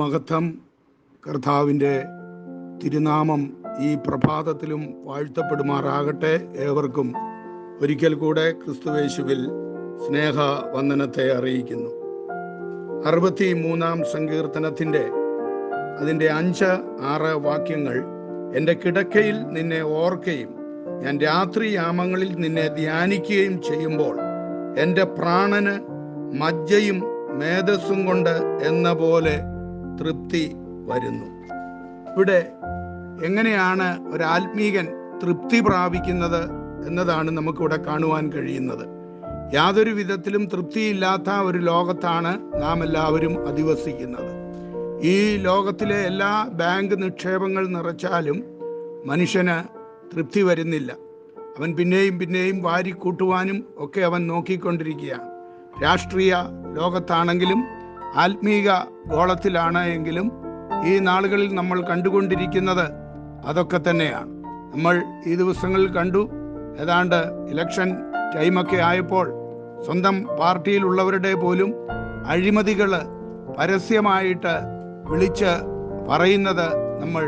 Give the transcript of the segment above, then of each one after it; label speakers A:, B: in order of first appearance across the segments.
A: മഹത്വം കർത്താവിന്റെ തിരുനാമം ഈ പ്രഭാതത്തിലും വാഴ്ത്തപ്പെടുമാറാകട്ടെ ഏവർക്കും. ഒരിക്കൽ കൂടെ ക്രിസ്തുവേശുവിൽ സ്നേഹ വന്ദനത്തെ അറിയിക്കുന്നു. അറുപത്തി മൂന്നാം സങ്കീർത്തനത്തിന്റെ അതിന്റെ അഞ്ച് ആറ് വാക്യങ്ങൾ എന്റെ കിടക്കയിൽ നിന്നെ ഓർക്കുകയും ഞാൻ രാത്രി യാമങ്ങളിൽ നിന്നെ ധ്യാനിക്കുകയും ചെയ്യുമ്പോൾ എന്റെ പ്രാണന് മജ്ജയും മേധസ്സും കൊണ്ട് എന്ന പോലെ തൃപ്തി വരുന്നു. ഇവിടെ എങ്ങനെയാണ് ഒരു ആത്മീകൻ തൃപ്തി പ്രാപിക്കുന്നത് എന്നതാണ് നമുക്കിവിടെ കാണുവാൻ കഴിയുന്നത്. യാതൊരു വിധത്തിലും തൃപ്തിയില്ലാത്ത ഒരു ലോകത്താണ് നാം എല്ലാവരും അധിവസിക്കുന്നത്. ഈ ലോകത്തിലെ എല്ലാ ബാങ്ക് നിക്ഷേപങ്ങൾ നിറച്ചാലും മനുഷ്യന് തൃപ്തി വരുന്നില്ല. അവൻ പിന്നെയും പിന്നെയും വാരിക്കൂട്ടുവാനും ഒക്കെ അവൻ നോക്കിക്കൊണ്ടിരിക്കുകയാണ്. രാഷ്ട്രീയ ലോകത്താണെങ്കിലും ആത്മീക ഗോളത്തിലാണ് എങ്കിലും ഈ നാളുകളിൽ നമ്മൾ കണ്ടുകൊണ്ടിരിക്കുന്നത് അതൊക്കെ തന്നെയാണ്. നമ്മൾ ഈ ദിവസങ്ങളിൽ കണ്ടു. ഏതാണ്ട് ഇലക്ഷൻ ടൈമൊക്കെ ആയപ്പോൾ സ്വന്തം പാർട്ടിയിലുള്ളവരുടെ പോലും അഴിമതികൾ പരസ്യമായിട്ട് വിളിച്ച് പറയുന്നത് നമ്മൾ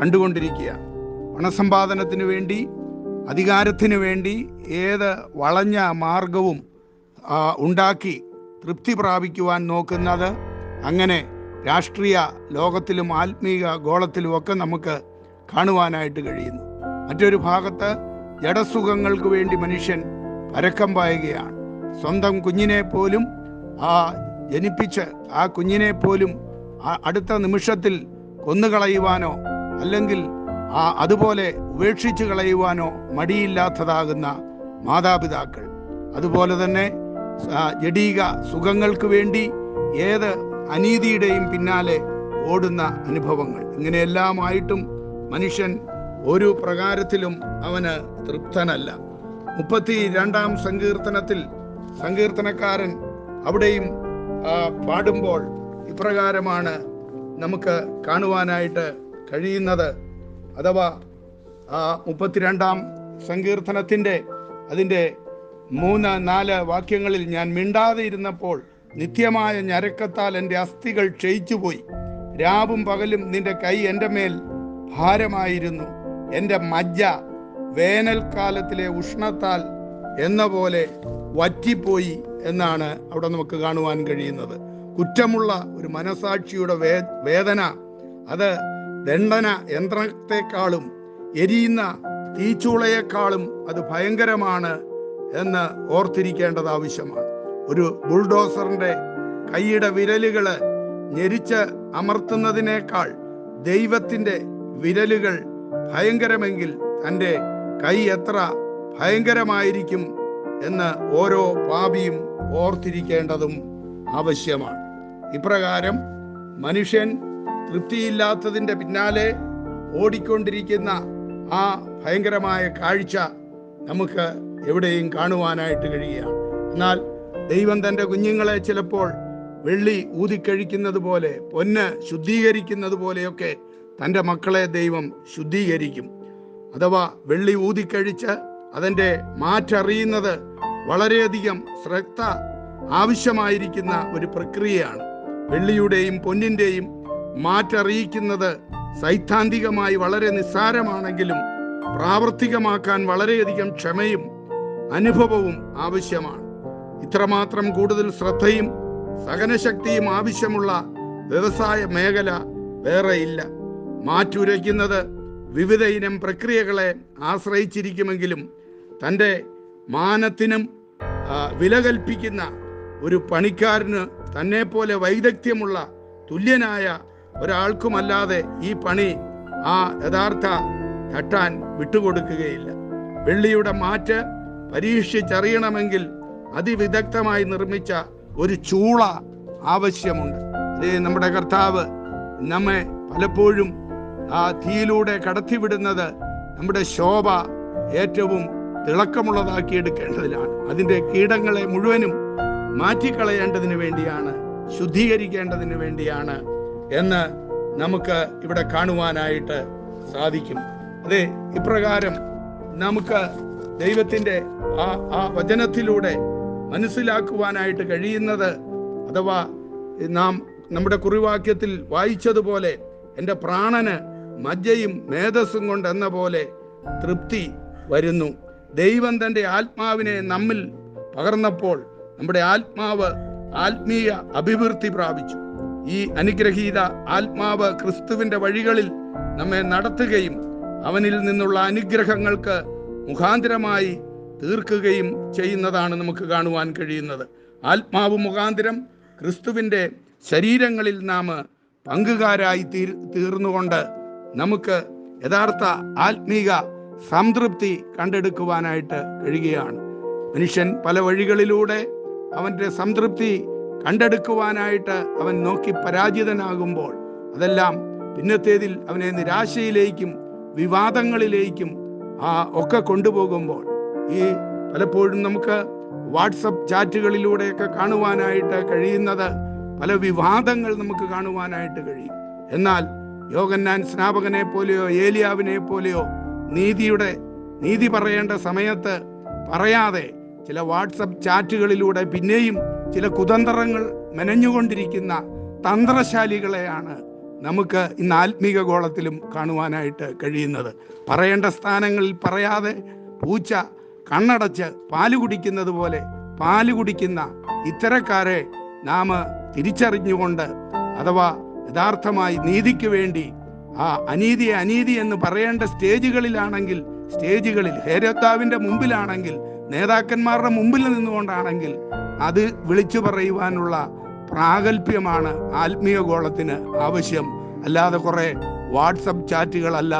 A: കണ്ടുകൊണ്ടിരിക്കുകയാണ്. പണസമ്പാദനത്തിന് വേണ്ടി അധികാരത്തിന് വേണ്ടി ഏത് വളഞ്ഞ മാർഗവും ഉണ്ടാക്കി തൃപ്തി പ്രാപിക്കുവാൻ നോക്കുന്നത് അങ്ങനെ രാഷ്ട്രീയ ലോകത്തിലും ആത്മീയ ഗോളത്തിലും ഒക്കെ നമുക്ക് കാണുവാനായിട്ട് കഴിയുന്നു. മറ്റൊരു ഭാഗത്ത് ജഡസുഖങ്ങൾക്ക് വേണ്ടി മനുഷ്യൻ പരക്കം പായുകയാണ്. സ്വന്തം കുഞ്ഞിനെ പോലും ആ ജനിപ്പിച്ച് ആ കുഞ്ഞിനെ പോലും അടുത്ത നിമിഷത്തിൽ കൊന്നുകളയുവാനോ അല്ലെങ്കിൽ ആ അതുപോലെ ഉപേക്ഷിച്ചു കളയുവാനോ മടിയില്ലാത്തതാകുന്ന മാതാപിതാക്കൾ. അതുപോലെ തന്നെ ജഡീക സുഖങ്ങൾക്ക് വേണ്ടി ഏത് അനീതിയുടെയും പിന്നാലെ ഓടുന്ന അനുഭവങ്ങൾ. ഇങ്ങനെയെല്ലാമായിട്ടും മനുഷ്യൻ ഒരു പ്രകാരത്തിലും അവന് തൃപ്തനല്ല. മുപ്പത്തി രണ്ടാം സങ്കീർത്തനത്തിൽ സങ്കീർത്തനക്കാരൻ അവിടെയും പാടുമ്പോൾ ഇപ്രകാരമാണ് നമുക്ക് കാണുവാനായിട്ട് കഴിയുന്നത്. അഥവാ മുപ്പത്തിരണ്ടാം സങ്കീർത്തനത്തിന്റെ അതിന്റെ മൂന്ന് നാല് വാക്യങ്ങളിൽ ഞാൻ മിണ്ടാതെ ഇരുന്നപ്പോൾ നിത്യമായ ഞരക്കത്താൽ എന്റെ അസ്ഥികൾ ക്ഷയിച്ചുപോയി. രാവും പകലും നിന്റെ കൈ എന്റെ മേൽ ഭാരമായിരുന്നു. എന്റെ മജ്ജ വേനൽക്കാലത്തിലെ ഉഷ്ണത്താൽ എന്ന പോലെ വറ്റിപ്പോയി എന്നാണ് അവിടെ നമുക്ക് കാണുവാൻ കഴിയുന്നത്. കുറ്റമുള്ള ഒരു മനസാക്ഷിയുടെ വേ വേദന അത് ദണ്ഡന യന്ത്രത്തെക്കാളും എരിയുന്ന തീച്ചൂളയെക്കാളും അത് ഭയങ്കരമാണ് എന്ന് ഓർത്തിരിക്കേണ്ടത് ആവശ്യമാണ്. ഒരു ബുൾഡോസറിന്റെ കൈയുടെ വിരലുകൾ ഞെരിച്ച് അമർത്തുന്നതിനേക്കാൾ ദൈവത്തിന്റെ വിരലുകൾ ഭയങ്കരമെങ്കിൽ തന്റെ കൈ എത്ര ഭയങ്കരമായിരിക്കും എന്ന് ഓരോ പാപിയും ഓർത്തിരിക്കേണ്ടതും ആവശ്യമാണ്. ഇപ്രകാരം മനുഷ്യൻ തൃപ്തിയില്ലാത്തതിന്റെ പിന്നാലെ ഓടിക്കൊണ്ടിരിക്കുന്ന ആ ഭയങ്കരമായ കാഴ്ച നമുക്ക് എവിടെയും കാണുവാനായിട്ട് കഴിയുകയാണ് എന്നാൽ ദൈവം തന്റെ കുഞ്ഞുങ്ങളെ ചിലപ്പോൾ വെള്ളി ഊതിക്കഴിക്കുന്നത് പോലെ പൊന്ന് ശുദ്ധീകരിക്കുന്നത് പോലെയൊക്കെ തന്റെ മക്കളെ ദൈവം ശുദ്ധീകരിക്കും. അഥവാ വെള്ളി ഊതിക്കഴിച്ച് അതിന്റെ മാറ്ററിയുന്നത് വളരെയധികം ശ്രദ്ധ ആവശ്യമായിരിക്കുന്ന ഒരു പ്രക്രിയയാണ്. വെള്ളിയുടെയും പൊന്നിന്റെയും മാറ്ററിയിക്കുന്നത് സൈദ്ധാന്തികമായി വളരെ നിസ്സാരമാണെങ്കിലും പ്രാവർത്തികമാക്കാൻ വളരെയധികം ക്ഷമയും അനുഭവവും ആവശ്യമാണ്. ഇത്രമാത്രം കൂടുതൽ ശ്രദ്ധയും സഹനശക്തിയും ആവശ്യമുള്ള വ്യവസായ മേഖല വേറെ ഇല്ല. മാറ്റുരയ്ക്കുന്നത് വിവിധ ഇനം പ്രക്രിയകളെ ആശ്രയിച്ചിരിക്കുമെങ്കിലും തന്റെ മാനത്തിനും വില കൽപ്പിക്കുന്ന ഒരു പണിക്കാരന് തന്നെ പോലെ വൈദഗ്ധ്യമുള്ള തുല്യനായ ഒരാൾക്കുമല്ലാതെ ഈ പണി ആ യഥാർത്ഥ തട്ടാൻ വിട്ടുകൊടുക്കുകയില്ല. വെള്ളിയുടെ മാറ്റ് പരീക്ഷിച്ചറിയണമെങ്കിൽ അതിവിദഗ്ധമായി നിർമ്മിച്ച ഒരു ചൂള ആവശ്യമുണ്ട്. അതേ നമ്മുടെ കർത്താവ് നമ്മെ പലപ്പോഴും ആ തീയിലൂടെ കടത്തിവിടുന്നത് നമ്മുടെ ശോഭ ഏറ്റവും തിളക്കമുള്ളതാക്കി എടുക്കേണ്ടതിലാണ്. അതിന്റെ കീടങ്ങളെ മുഴുവനും മാറ്റിക്കളയേണ്ടതിന് വേണ്ടിയാണ് ശുദ്ധീകരിക്കേണ്ടതിന് വേണ്ടിയാണ് എന്ന് നമുക്ക് ഇവിടെ കാണുവാനായിട്ട് സാധിക്കും. അതെ ഇപ്രകാരം നമുക്ക് ദൈവത്തിന്റെ ആ ആ വചനത്തിലൂടെ മനസ്സിലാക്കുവാനായിട്ട് കഴിയുന്നത് അഥവാ നാം നമ്മുടെ കുറിവാക്യത്തിൽ വായിച്ചതുപോലെ എന്റെ പ്രാണന് മജ്ജയും മേധസ്സും കൊണ്ട് എന്ന പോലെ തൃപ്തി വരുന്നു. ദൈവം തന്റെ ആത്മാവിനെ നമ്മിൽ പകർന്നപ്പോൾ നമ്മുടെ ആത്മാവ് ആത്മീയ അഭിവൃദ്ധി പ്രാപിച്ചു. ഈ അനുഗ്രഹീത ആത്മാവ് ക്രിസ്തുവിന്റെ വഴികളിൽ നമ്മെ നടത്തുകയും അവനിൽ നിന്നുള്ള അനുഗ്രഹങ്ങൾക്ക് മുഖാന്തരമായി തീർക്കുകയും ചെയ്യുന്നതാണ് നമുക്ക് കാണുവാൻ കഴിയുന്നത്. ആത്മാവ് മുഖാന്തരം ക്രിസ്തുവിന്റെ ശരീരങ്ങളിൽ നാം പങ്കുകാരായി തീർ തീർന്നുകൊണ്ട് നമുക്ക് യഥാർത്ഥ ആത്മീക സംതൃപ്തി കണ്ടെടുക്കുവാനായിട്ട് കഴിയുകയാണ്. മനുഷ്യൻ പല വഴികളിലൂടെ അവന്റെ സംതൃപ്തി കണ്ടെടുക്കുവാനായിട്ട് അവൻ നോക്കി പരാജിതനാകുമ്പോൾ അതെല്ലാം പിന്നത്തേതിൽ അവനെ നിരാശയിലേക്കും വിവാദങ്ങളിലേക്കും ആ ഒക്കെ കൊണ്ടുപോകുമ്പോൾ ഈ പലപ്പോഴും നമുക്ക് വാട്സപ്പ് ചാറ്റുകളിലൂടെയൊക്കെ കാണുവാനായിട്ട് കഴിയുന്നത് പല വിവാദങ്ങൾ നമുക്ക് കാണുവാനായിട്ട് കഴിയും. എന്നാൽ യോഗന്നാൻ സ്നാപകനെ പോലെയോ ഏലിയാവിനെ പോലെയോ നീതിയുടെ നീതി പറയേണ്ട സമയത്ത് പറയാതെ ചില വാട്സപ്പ് ചാറ്റുകളിലൂടെ പിന്നെയും ചില കുതന്ത്രങ്ങൾ മെനഞ്ഞുകൊണ്ടിരിക്കുന്ന തന്ത്രശാലികളെയാണ് നമുക്ക് ഇന്ന് ആത്മീക ഗോളത്തിലും കാണുവാനായിട്ട് കഴിയുന്നത്. പറയേണ്ട സ്ഥാനങ്ങളിൽ പറയാതെ പൂച്ച കണ്ണടച്ച് പാൽ കുടിക്കുന്നത് പോലെ പാൽ കുടിക്കുന്ന ഇത്തരക്കാരെ നാം തിരിച്ചറിഞ്ഞുകൊണ്ട് അഥവാ യഥാർത്ഥമായി നീതിക്ക് വേണ്ടി ആ അനീതിയെ അനീതി എന്ന് പറയേണ്ട സ്റ്റേജുകളിലാണെങ്കിൽ സ്റ്റേജുകളിൽ ഹേരത്താവിന്റെ മുമ്പിലാണെങ്കിൽ നേതാക്കന്മാരുടെ മുമ്പിൽ നിന്നുകൊണ്ടാണെങ്കിൽ അത് വിളിച്ചു പറയുവാനുള്ള പ്രാഗൽഭ്യമാണ് ആത്മീയ ഗോളത്തിന് ആവശ്യം. അല്ലാതെ കുറേ വാട്സപ്പ് ചാറ്റുകളല്ല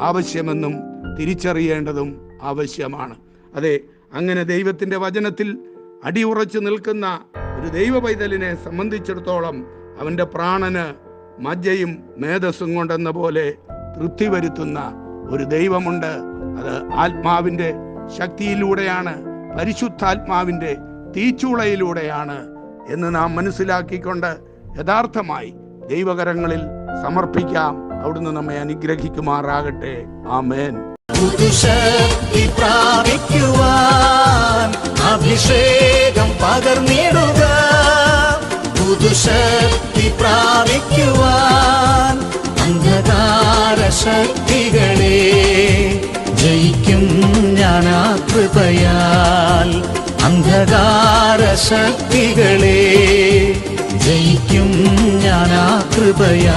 A: ആവശ്യമെന്നും തിരിച്ചറിയേണ്ടതും ആവശ്യമാണ്. അതെ അങ്ങനെ ദൈവത്തിന്റെ വചനത്തിൽ അടിയുറച്ചു നിൽക്കുന്ന ഒരു ദൈവ പൈതലിനെ സംബന്ധിച്ചിടത്തോളം അവന്റെ പ്രാണന് മജ്ജയും മേധസ്സും കൊണ്ടെന്ന പോലെ തൃപ്തി വരുത്തുന്ന ഒരു ദൈവമുണ്ട്. അത് ആത്മാവിന്റെ ശക്തിയിലൂടെയാണ് പരിശുദ്ധാത്മാവിന്റെ തീച്ചൂളയിലൂടെയാണ് എന്ന് നാം മനസ്സിലാക്കിക്കൊണ്ട് യഥാർത്ഥമായി ദൈവകരങ്ങളിൽ സമർപ്പിക്കാം. അവിടുന്ന് നമ്മെ അനുഗ്രഹിക്കുമാറാകട്ടെ. ആമേൻ.
B: പുതുശക്തി അഭിഷേകം പകർന്നിടുക. പുതുശക്തി പ്രാപിക്കുവാൻ അന്ധകാര ശക്തികളെ ജയിക്കും ഞാൻ ആ കൃപയാൽ അന്ധകാര ശക്തികളെ ജയിക്കും ഞാൻ ആ കൃപയാൽ.